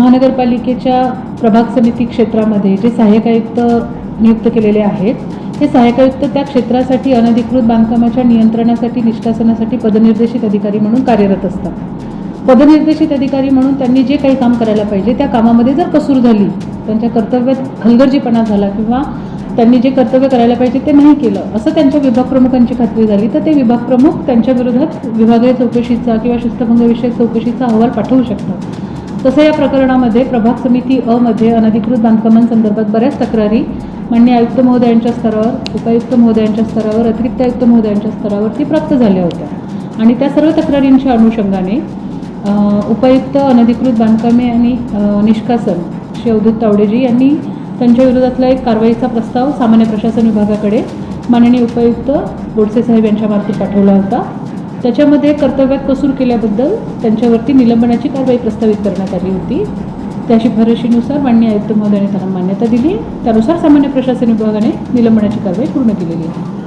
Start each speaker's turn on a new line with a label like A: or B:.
A: महानगरपालिकेच्या प्रभाग समिती क्षेत्रामध्ये जे सहाय्यक आयुक्त नियुक्त केलेले आहेत हे सहाय्यक आयुक्त त्या क्षेत्रासाठी अनधिकृत बांधकामाच्या नियंत्रणासाठी निष्कासनासाठी पदनिर्देशित अधिकारी म्हणून कार्यरत असतात. पदनिर्देशित अधिकारी म्हणून त्यांनी जे काही काम करायला पाहिजे त्या कामामध्ये जर कसूर झाली त्यांच्या कर्तव्यात हलगर्जीपणा झाला किंवा त्यांनी जे कर्तव्य करायला पाहिजे ते नाही केलं असं त्यांच्या विभाग प्रमुखांची खात्री झाली तर ते विभाग प्रमुख त्यांच्या विरोधात विभागीय चौकशीचा किंवा शिस्तभंगविषयक चौकशीचा अहवाल पाठवू शकतात. तसं या प्रकरणामध्ये प्रभाग समिती अ मध्ये अनधिकृत बांधकामांसंदर्भात बऱ्याच तक्रारी मान्य आयुक्त महोदयांच्या स्तरावर उपायुक्त महोदयांच्या स्तरावर अतिरिक्त आयुक्त महोदयांच्या स्तरावरती प्राप्त झाल्या होत्या. आणि त्या सर्व तक्रारींच्या अनुषंगाने उपायुक्त अनधिकृत बांधकामे आणि निष्कासन श्री अवधूत तावडेजी यांनी त्यांच्या विरोधातला एक कारवाईचा प्रस्ताव सामान्य प्रशासन विभागाकडे माननीय उपायुक्त गोडसे साहेब यांच्यामार्फत पाठवला होता. त्याच्यामध्ये कर्तव्यात कसूर केल्याबद्दल त्यांच्यावरती निलंबनाची कारवाई प्रस्तावित करण्यात आली होती. त्या शिफारशीनुसार मान्य आयुक्त महोदयाने त्यांना मान्यता दिली. त्यानुसार सामान्य प्रशासन विभागाने निलंबनाची कारवाई पूर्ण केलेली आहे.